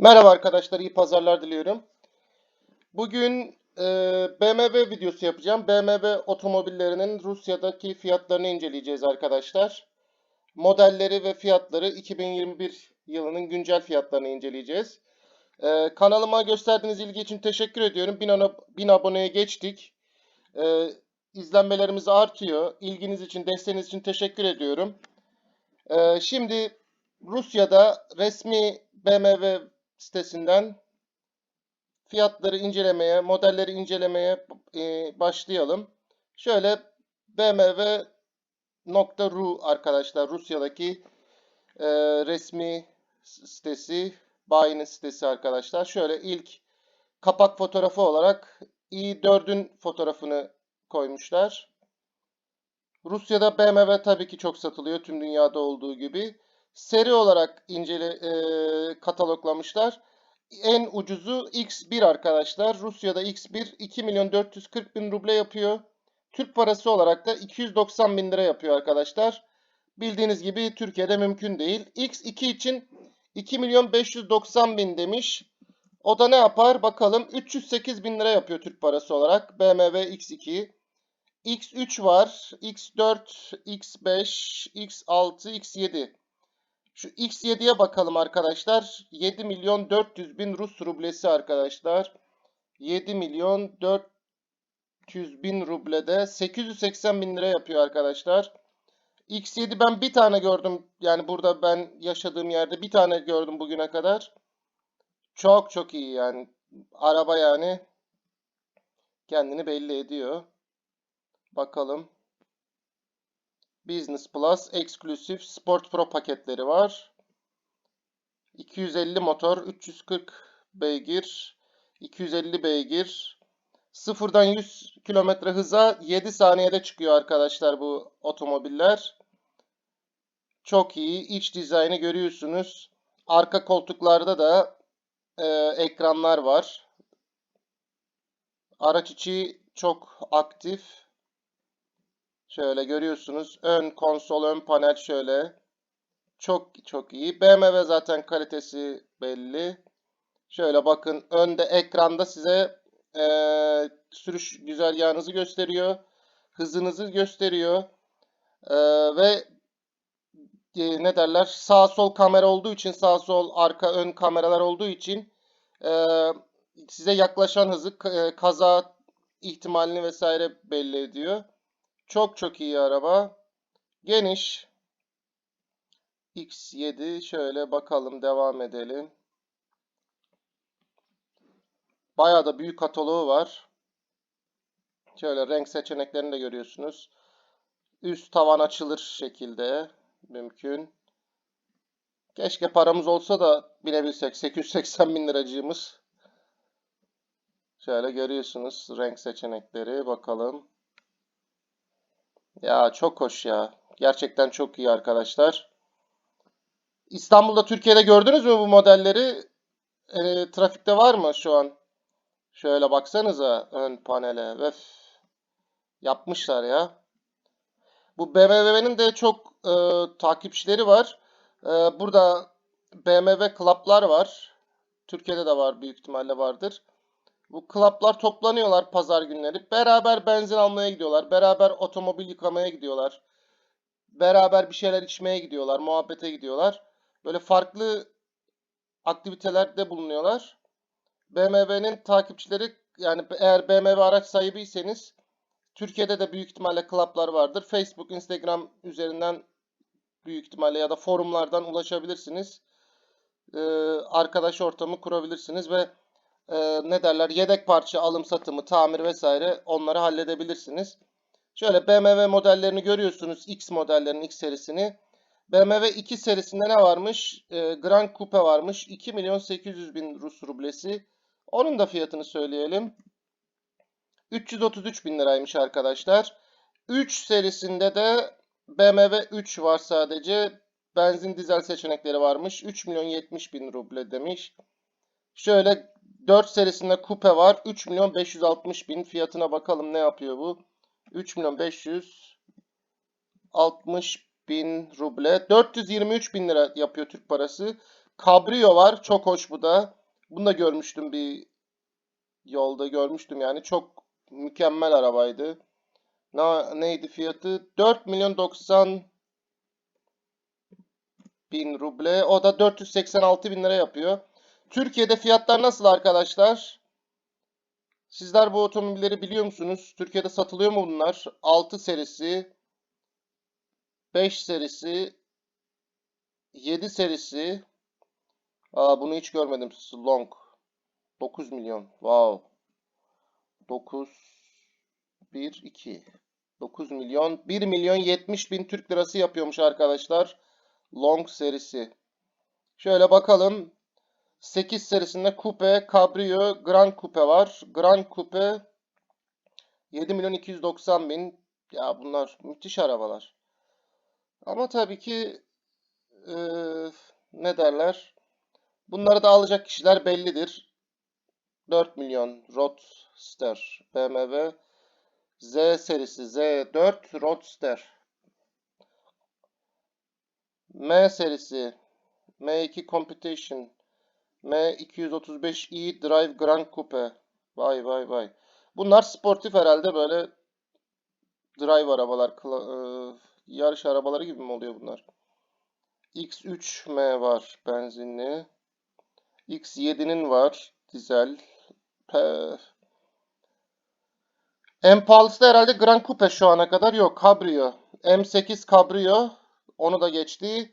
Merhaba arkadaşlar, iyi pazarlar diliyorum. Bugün e, BMW videosu yapacağım. BMW otomobillerinin Rusya'daki fiyatlarını inceleyeceğiz arkadaşlar. Modelleri ve fiyatları 2021 yılının güncel fiyatlarını inceleyeceğiz. E, kanalıma gösterdiğiniz ilgi için teşekkür ediyorum. 1000, ana- 1000 aboneye geçtik. E, izlenmelerimiz artıyor. İlginiz için, desteğiniz için teşekkür ediyorum. E, şimdi Rusya'da resmi BMW sitesinden fiyatları incelemeye, modelleri incelemeye e, başlayalım. Şöyle BMW.ru arkadaşlar Rusya'daki e, resmi sitesi, bayinin sitesi arkadaşlar. Şöyle ilk kapak fotoğrafı olarak i4'ün fotoğrafını koymuşlar. Rusya'da BMW tabii ki çok satılıyor tüm dünyada olduğu gibi. Seri olarak incele e, kataloglamışlar. En ucuzu X1 arkadaşlar. Rusya'da X1 2 milyon 440 bin ruble yapıyor. Türk parası olarak da 290 bin lira yapıyor arkadaşlar. Bildiğiniz gibi Türkiye'de mümkün değil. X2 için 2 milyon 590 bin demiş. O da ne yapar? Bakalım 308 bin lira yapıyor Türk parası olarak. BMW X2. X3 var. X4, X5, X6, X7. Şu X7'ye bakalım arkadaşlar. 7 milyon 400 bin Rus rublesi arkadaşlar. 7 milyon 400 bin rublede 880 bin lira yapıyor arkadaşlar. X7 ben bir tane gördüm. Yani burada ben yaşadığım yerde bir tane gördüm bugüne kadar. Çok çok iyi yani. Araba yani kendini belli ediyor. Bakalım. Business Plus Exclusive Sport Pro paketleri var. 250 motor, 340 beygir, 250 beygir. Sıfırdan 100 kilometre hıza 7 saniyede çıkıyor arkadaşlar bu otomobiller. Çok iyi. İç dizaynı görüyorsunuz. Arka koltuklarda da e, ekranlar var. Araç içi çok aktif. Şöyle görüyorsunuz. Ön konsol, ön panel şöyle. Çok çok iyi. BMW zaten kalitesi belli. Şöyle bakın önde ekranda size eee, sürüş güzergahınızı gösteriyor. Hızınızı gösteriyor. Eee, ve e, ne derler sağ sol kamera olduğu için sağ sol arka ön kameralar olduğu için eee, size yaklaşan hızı e, kaza ihtimalini vesaire belli ediyor. Çok çok iyi araba. Geniş. X7 şöyle bakalım devam edelim. Bayağı da büyük kataloğu var. Şöyle renk seçeneklerini de görüyorsunuz. Üst tavan açılır şekilde mümkün. Keşke paramız olsa da binebilsek. 880 bin liracığımız. Şöyle görüyorsunuz renk seçenekleri. Bakalım. Ya çok hoş ya. Gerçekten çok iyi arkadaşlar. İstanbul'da, Türkiye'de gördünüz mü bu modelleri? E, trafikte var mı şu an? Şöyle baksanıza ön panele. Öf. Yapmışlar ya. Bu BMW'nin de çok e, takipçileri var. E, burada BMW Club'lar var. Türkiye'de de var büyük ihtimalle vardır. Bu club'lar toplanıyorlar pazar günleri. Beraber benzin almaya gidiyorlar. Beraber otomobil yıkamaya gidiyorlar. Beraber bir şeyler içmeye gidiyorlar. Muhabbete gidiyorlar. Böyle farklı aktivitelerde bulunuyorlar. BMW'nin takipçileri yani eğer BMW araç sahibiyseniz Türkiye'de de büyük ihtimalle club'lar vardır. Facebook, Instagram üzerinden büyük ihtimalle ya da forumlardan ulaşabilirsiniz. Ee, arkadaş ortamı kurabilirsiniz ve e, ne derler yedek parça alım satımı, tamir vesaire onları halledebilirsiniz. Şöyle BMW modellerini görüyorsunuz. X modellerinin X serisini. BMW 2 serisinde ne varmış? E, Grand Coupe varmış. 2 milyon 800 bin Rus rublesi. Onun da fiyatını söyleyelim. 333 bin liraymış arkadaşlar. 3 serisinde de BMW 3 var sadece. Benzin dizel seçenekleri varmış. 3 milyon 70 bin ruble demiş. Şöyle 4 serisinde kupe var. 3 milyon 560 bin. Fiyatına bakalım ne yapıyor bu. 3 milyon 560 bin ruble. 423 bin lira yapıyor Türk parası. Cabrio var. Çok hoş bu da. Bunu da görmüştüm bir yolda görmüştüm yani. Çok mükemmel arabaydı. Na, neydi fiyatı? 4 milyon 90 bin ruble. O da 486 bin lira yapıyor. Türkiye'de fiyatlar nasıl arkadaşlar? Sizler bu otomobilleri biliyor musunuz? Türkiye'de satılıyor mu bunlar? 6 serisi, 5 serisi, 7 serisi. Aa, bunu hiç görmedim. Long. 9 milyon. Wow. 9 1 2 9 milyon 1 milyon 70 bin Türk lirası yapıyormuş arkadaşlar. Long serisi. Şöyle bakalım. 8 serisinde Coupe, Cabrio, Grand Coupe var. Grand Coupe 7 milyon 290 bin. Ya bunlar müthiş arabalar. Ama tabii ki eee, ne derler? Bunları da alacak kişiler bellidir. 4 milyon Roadster BMW Z serisi Z4 Roadster M serisi M2 Competition M235i Drive Grand Coupe Vay vay vay. Bunlar sportif herhalde böyle drive arabalar, e, yarış arabaları gibi mi oluyor bunlar? X3M var benzinli. X7'nin var dizel. Pe- En pahalısı herhalde Grand Coupe şu ana kadar yok. Cabrio. M8 Cabrio. Onu da geçti.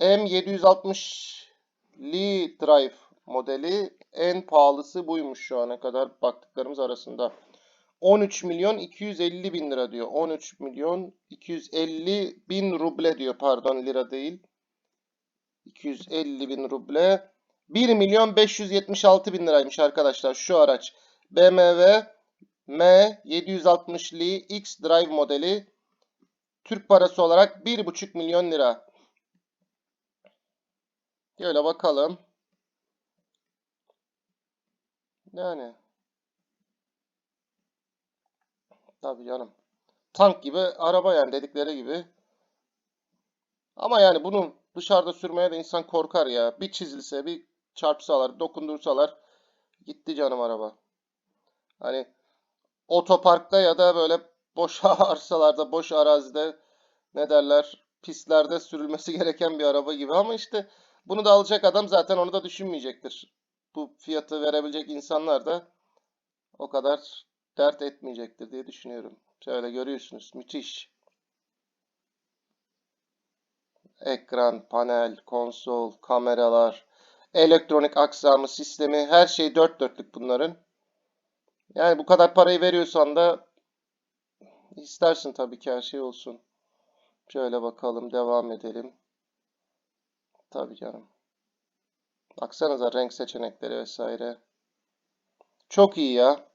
M760 Lee Drive modeli. En pahalısı buymuş şu ana kadar baktıklarımız arasında. 13 milyon 250 bin lira diyor. 13 milyon 250 bin ruble diyor. Pardon lira değil. 250 bin ruble. 1 milyon 576 bin liraymış arkadaşlar şu araç. BMW M760'li X Drive modeli Türk parası olarak 1,5 milyon lira. Şöyle bakalım. Yani. Tabii canım. Tank gibi araba yani dedikleri gibi. Ama yani bunu dışarıda sürmeye de insan korkar ya. Bir çizilse, bir çarpsalar, dokundursalar gitti canım araba. Hani otoparkta ya da böyle boş arsalarda, boş arazide ne derler, pistlerde sürülmesi gereken bir araba gibi ama işte bunu da alacak adam zaten onu da düşünmeyecektir. Bu fiyatı verebilecek insanlar da o kadar dert etmeyecektir diye düşünüyorum. Şöyle görüyorsunuz. Müthiş. Ekran, panel, konsol, kameralar, elektronik aksamı, sistemi her şey dört dörtlük bunların. Yani bu kadar parayı veriyorsan da istersin tabii ki her şey olsun. Şöyle bakalım, devam edelim. Tabii canım. Baksanıza renk seçenekleri vesaire. Çok iyi ya.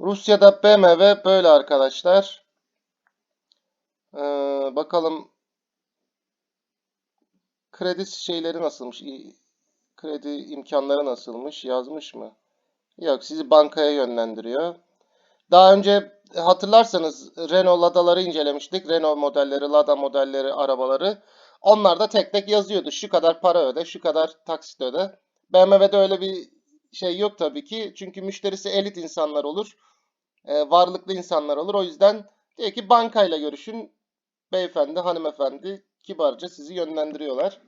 Rusya'da BMW böyle arkadaşlar. Ee, bakalım kredi şeyleri nasılmış? Kredi imkanları nasılmış? Yazmış mı? Yok, sizi bankaya yönlendiriyor. Daha önce hatırlarsanız Renault Lada'ları incelemiştik. Renault modelleri, Lada modelleri, arabaları. Onlar da tek tek yazıyordu. Şu kadar para öde, şu kadar taksit öde. BMW'de öyle bir şey yok tabii ki. Çünkü müşterisi elit insanlar olur. e, varlıklı insanlar olur. O yüzden diyor ki bankayla görüşün. Beyefendi, hanımefendi kibarca sizi yönlendiriyorlar.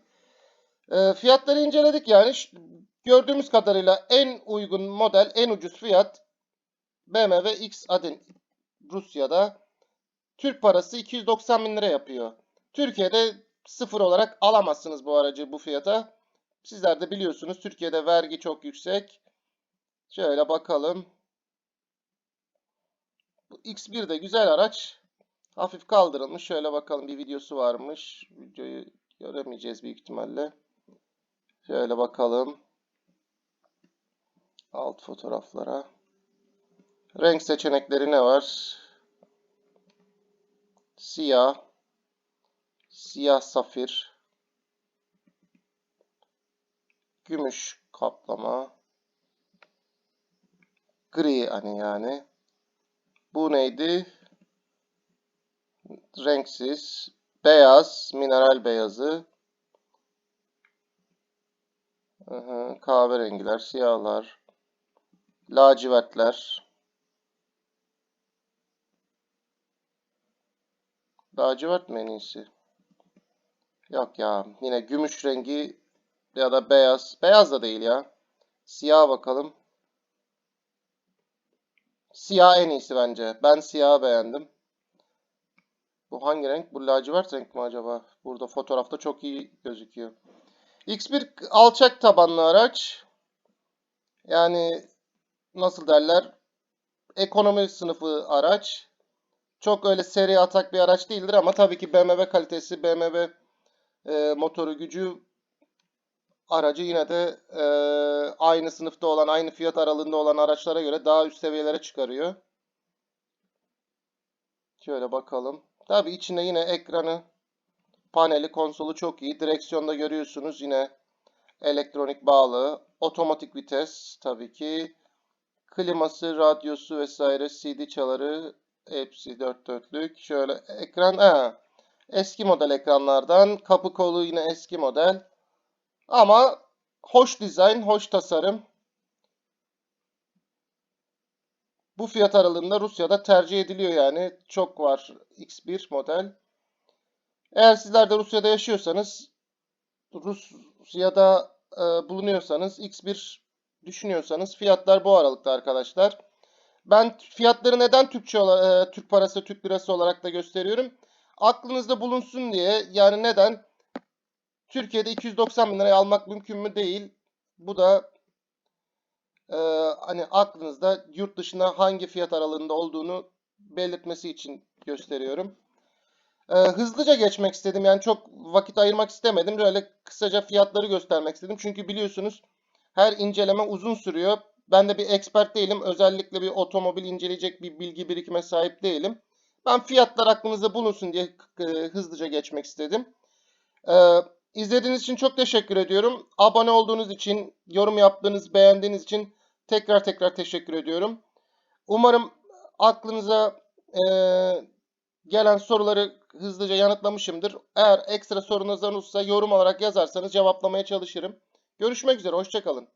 E, fiyatları inceledik yani. Gördüğümüz kadarıyla en uygun model, en ucuz fiyat BMW X Adin Rusya'da. Türk parası 290 bin lira yapıyor. Türkiye'de sıfır olarak alamazsınız bu aracı bu fiyata. Sizler de biliyorsunuz Türkiye'de vergi çok yüksek. Şöyle bakalım. Bu X1 de güzel araç. Hafif kaldırılmış. Şöyle bakalım bir videosu varmış. Videoyu göremeyeceğiz büyük ihtimalle. Şöyle bakalım. Alt fotoğraflara. Renk seçenekleri ne var? Siyah. Siyah safir. Gümüş kaplama. Gri hani yani. Bu neydi? Renksiz. Beyaz. Mineral beyazı. Kahverengiler, siyahlar, lacivertler. Lacivert mi en iyisi? Yok ya. Yine gümüş rengi ya da beyaz. Beyaz da değil ya. Siyah bakalım. Siyah en iyisi bence. Ben siyahı beğendim. Bu hangi renk? Bu lacivert renk mi acaba? Burada fotoğrafta çok iyi gözüküyor. X1 alçak tabanlı araç. Yani nasıl derler? Ekonomi sınıfı araç. Çok öyle seri atak bir araç değildir ama tabii ki BMW kalitesi, BMW e, motoru gücü aracı yine de e, aynı sınıfta olan, aynı fiyat aralığında olan araçlara göre daha üst seviyelere çıkarıyor. Şöyle bakalım. Tabii içinde yine ekranı, paneli, konsolu çok iyi. Direksiyonda görüyorsunuz yine elektronik bağlı. Otomatik vites tabii ki. Kliması, radyosu vesaire, CD çaları hepsi dört dörtlük. Şöyle ekran, ha, eski model ekranlardan. Kapı kolu yine eski model. Ama hoş dizayn, hoş tasarım. Bu fiyat aralığında Rusya'da tercih ediliyor yani. Çok var X1 model. Eğer sizler de Rusya'da yaşıyorsanız, Rusya'da e, bulunuyorsanız, X1 düşünüyorsanız fiyatlar bu aralıkta arkadaşlar. Ben fiyatları neden Türkçe olarak, Türk parası, Türk lirası olarak da gösteriyorum. Aklınızda bulunsun diye. Yani neden? Türkiye'de 290 bin liraya almak mümkün mü? Değil. Bu da e, hani aklınızda yurt dışına hangi fiyat aralığında olduğunu belirtmesi için gösteriyorum. E, hızlıca geçmek istedim. Yani çok vakit ayırmak istemedim. Böyle kısaca fiyatları göstermek istedim. Çünkü biliyorsunuz her inceleme uzun sürüyor. Ben de bir expert değilim. Özellikle bir otomobil inceleyecek bir bilgi birikime sahip değilim. Ben fiyatlar aklınızda bulunsun diye e, hızlıca geçmek istedim. Ee, izlediğiniz için çok teşekkür ediyorum. Abone olduğunuz için, yorum yaptığınız, beğendiğiniz için tekrar tekrar teşekkür ediyorum. Umarım aklınıza e, gelen soruları hızlıca yanıtlamışımdır. Eğer ekstra sorunuz olursa yorum olarak yazarsanız cevaplamaya çalışırım. Görüşmek üzere, hoşçakalın.